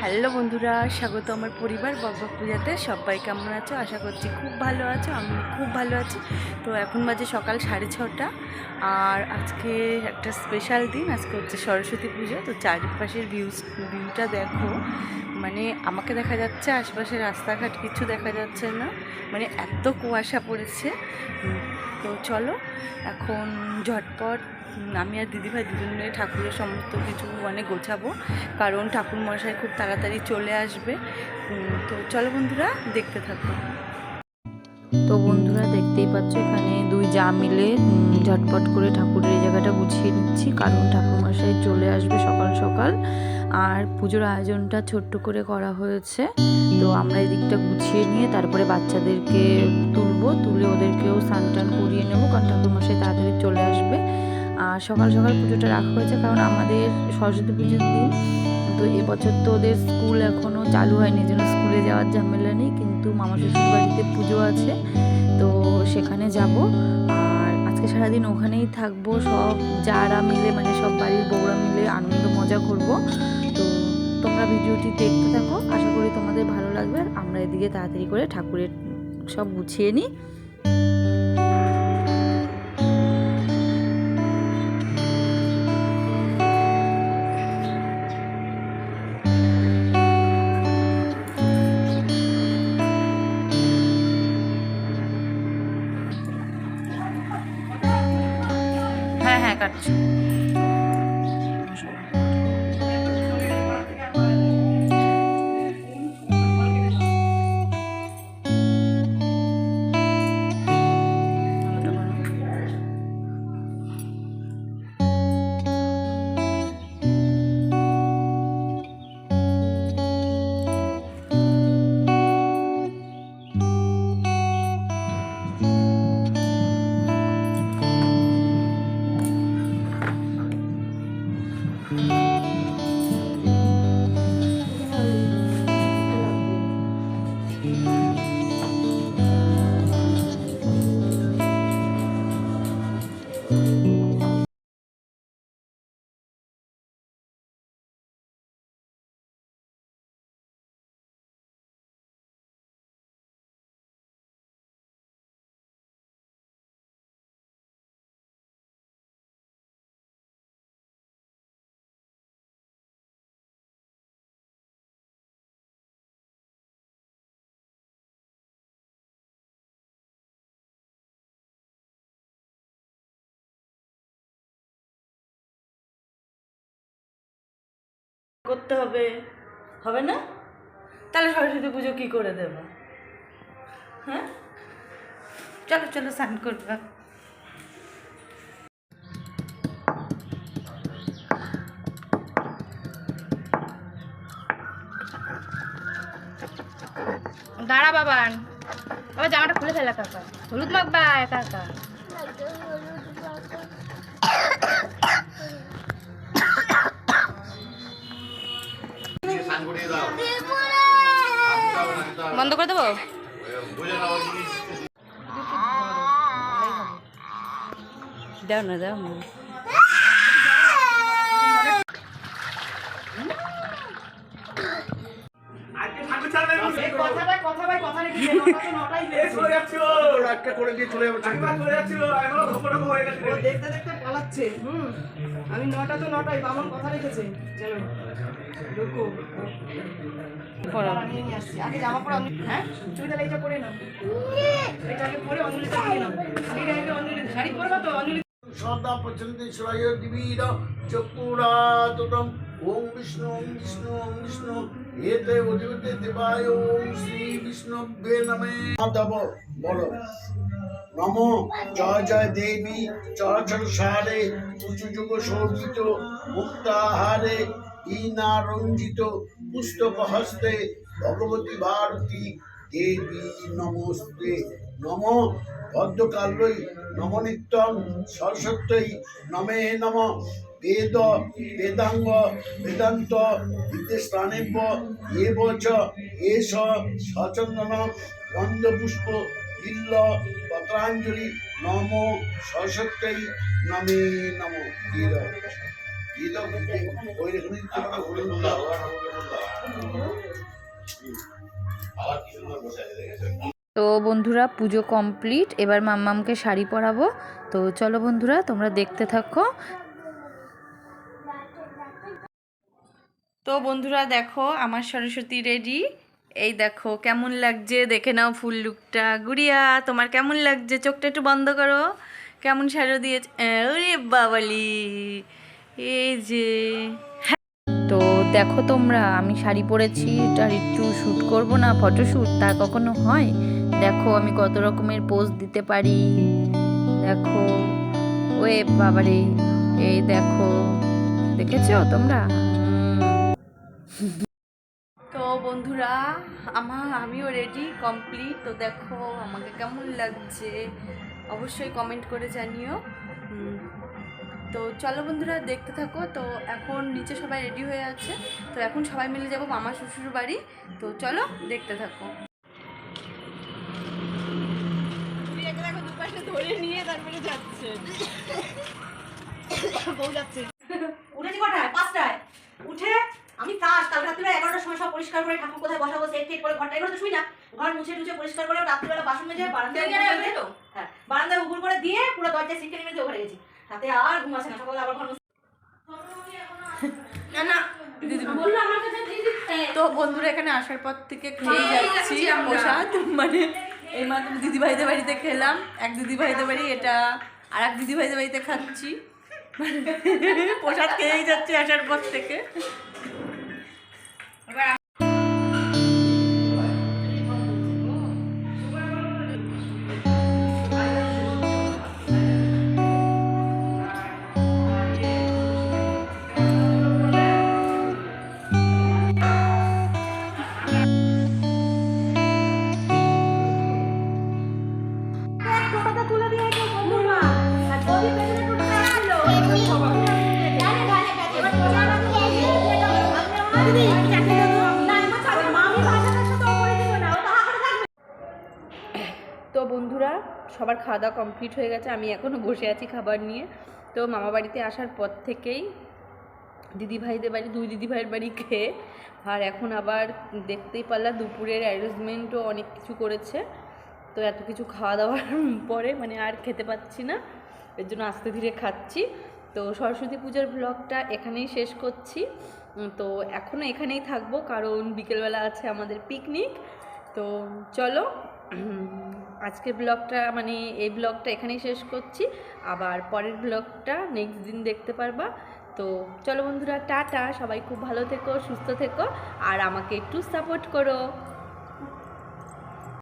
Hello বন্ধুরা, স্বাগত আমার পরিবার বাবা পূজাতে। সবাই কেমন আছো? আশা করছি খুব ভালো আছো আমি খুব ভালো আছি। তো এখন বাজে সকাল সাড়ে ছটা, আর আজকে একটা স্পেশাল দিন, আজকে হচ্ছে সরস্বতী পুজো। তো চারিপাশের ভিউজ ভিউটা দেখো। মানে আমাকে দেখা যাচ্ছে আশপাশে রাস্তাঘাট কিছু দেখা যাচ্ছে না। মানে এত কুয়াশা পড়েছে। তো চলো, এখন ঝটপট আমি আর দিদিভাই দুজন মিলে ঠাকুরের সমস্ত কিছু মানে গোছাবো। কারণ ঠাকুর মশাই খুব তাড়াতাড়ি চলে আসবে। তো চলো বন্ধুরা, দেখতে থাকো। তো বন্ধুরা, দেখতেই পাচ্ছ এখানে দুই যা মিলে ঝটপট করে ঠাকুরের এই জায়গাটা গুছিয়ে নিচ্ছি। কারণ ঠাকুর মশাই চলে আসবে সকাল সকাল। আর পুজোর আয়োজনটা ছোট্ট করে করা হয়েছে। তো আমরা এই দিকটা গুছিয়ে নিয়ে তারপরে বাচ্চাদেরকে তুলবো। তুলে ওদেরকেও স্নান টান করিয়ে নেব। কারণ ঠাকুর মশাই তাড়াতাড়ি চলে আসবে। আর সকাল সকাল পুজোটা রাখা হয়েছে কারণ আমাদের সরস্বতী পুজোর দিন। তো এবছর তো ওদের স্কুল এখনও চালু হয়নি যেন স্কুলে যাওয়ার ঝামেলা নেই কিন্তু মামা শ্বশুর বাড়িতে পুজো আছে। তো সেখানে যাব। আর আজকে সারাদিন ওখানেই থাকব সব যারা মিলে মানে সব বাড়ির বউরা মিলে আনন্দ মজা করব। তো তোমরা ভিডিওটি দেখতে থাকো। আশা করি তোমাদের ভালো লাগবে। আর আমরা এদিকে তাড়াতাড়ি করে ঠাকুরের সব গুছিয়ে নিই। 对。করতে হবে। হবে না? তাহলে সরস্বতী পুজো কি করে দেব? হ্যাঁ? চলো চলো, স্নান করবে। দাঁড়া বাবান। আবার জামাটা খুলে ফেলা কাকা হলুদ মাখবা, একা একা। বন্ধ করে দেবো? দাও না দাও না। আমি নটা তো নটাই বামন কথা রেখেছে। চলো ঢুকো। আগে জামা পরে হ্যাঁ? তুমি তাহলে এইটা পরে নাও। এটা আগে পরে অঞ্জলিটা দিয়ে নাও। আগে আগে অঞ্জলি শাড়ি পরবা তো অঞ্জলি সদা পচন্তি শ্রয় দিবীর চক্ষুরাতুতম। ওম বিষ্ণু ওম বিষ্ণু ওম বিষ্ণু। এতে শ্রী নমে। জয় জয় দেবী চরাচর সারে উঁচুযুগ সর্জিত মুক্তাহারে ইনারঞ্জিত পুস্তক হস্তে, ভগবতী ভারতী দেবী নমস্তে। নম ভদ্রকাল্যই নম নিত্যং সরস্বত্যই নমে নম। বেদ, বেদাঙ্গ, বেদান্ত বিদ্যস্থানেব্য এব চ সচন্দন গন্ধপুষ্প, বিল্ল, পত্রাঞ্জলি, নম সরস্বত্যই নমে নম। দাও তো বন্ধুরা, পুজো কমপ্লিট। এবার মাম্মামকে শাড়ি পরাবো। তো চলো বন্ধুরা, তোমরা দেখতে থাকো। তো বন্ধুরা, দেখো, আমার সরস্বতী রেডি। এই দেখো, কেমন লাগছে? দেখে নাও ফুল লুকটা। গুড়িয়া, তোমার কেমন লাগছে? চোখটা একটু বন্ধ করো। কেমন সাজো দিয়েছে? বাবালি! এই যে। তো দেখো তোমরা, আমি শাড়ি পরেছি আর একটু শ্যুট করব না, ফটোশ্যুট, তা কখনো হয়? দেখো, আমি কত রকমের পোজ দিতে পারি। দেখো, ওয়ে বাবারে, এই দেখো, দেখেছ তোমরা? তো বন্ধুরা আমার আমিও রেডি কমপ্লিট তো দেখো, আমাকে কেমন লাগছে? অবশ্যই কমেন্ট করে জানিও। তো চলো বন্ধুরা, দেখতে থাকো। তো এখন নিচে সবাই রেডি হয়ে আছে। তো এখন সবাই মিলে যাব মামা শ্বশুর বাড়ি তো চলো, দেখতে থাকো ধরে নিয়ে তারপরে যাচ্ছে। উঠেছি কটায় পাঁচটায়। উঠে আমি কাজ কাল রাত্রিবেলা এগারোটার সময় সব পরিষ্কার করে ঠাকুর কোথায় বসাবো সেট টেট করে ঘরটা এগুলো তো শুই না। ঘর মুছে টুছে পরিষ্কার করে রাত্রিবেলা বাসন মেজে বারান্দায় হ্যাঁ বারান্দায় উপুর করে দিয়ে পুরো দরজায় সিটকে নেমে ঘরে গেছি। রাতে আর ঘুম আসে না সকালে আবার ঘর না তো বন্ধুরা এখানে আসার পর থেকে খেয়ে যাচ্ছি প্রসাদ। মানে এই মাত্র দিদি ভাইদের বাড়িতে খেলাম। এক দিদি ভাইদের বাড়ি এটা আর এক দিদি ভাইদের বাড়িতে খাচ্ছি। প্রসাদ খেয়েই যাচ্ছি আসার পর থেকে। সবার খাওয়া দাওয়া কমপ্লিট হয়ে গেছে, আমি এখনও বসে আছি খাবার নিয়ে। তো মামা বাড়িতে আসার পর থেকেই দিদি ভাইদের বাড়ি, দুই দিদি ভাইয়ের বাড়ি খেয়ে, আর এখন আবার দেখতেই পারলাম দুপুরের অ্যারেঞ্জমেন্টও অনেক কিছু করেছে। তো এত কিছু খাওয়া দাওয়ার পরে মানে আর খেতে পাচ্ছি না, এর জন্য আস্তে ধীরে খাচ্ছি। তো সরস্বতী পূজার ব্লগটা এখানেই শেষ করছি। তো এখনও এখানেই থাকব, কারণ বিকেলবেলা আছে আমাদের পিকনিক তো চলো আজকের ব্লগটা মানে এই ব্লগটা এখানেই শেষ করছি। আবার পরের ব্লগটা নেক্সট দিন দেখতে পারবা। তো চলো বন্ধুরা, টাটা। সবাই খুব ভালো থেকো, সুস্থ থেকো। আর আমাকে একটু সাপোর্ট করো।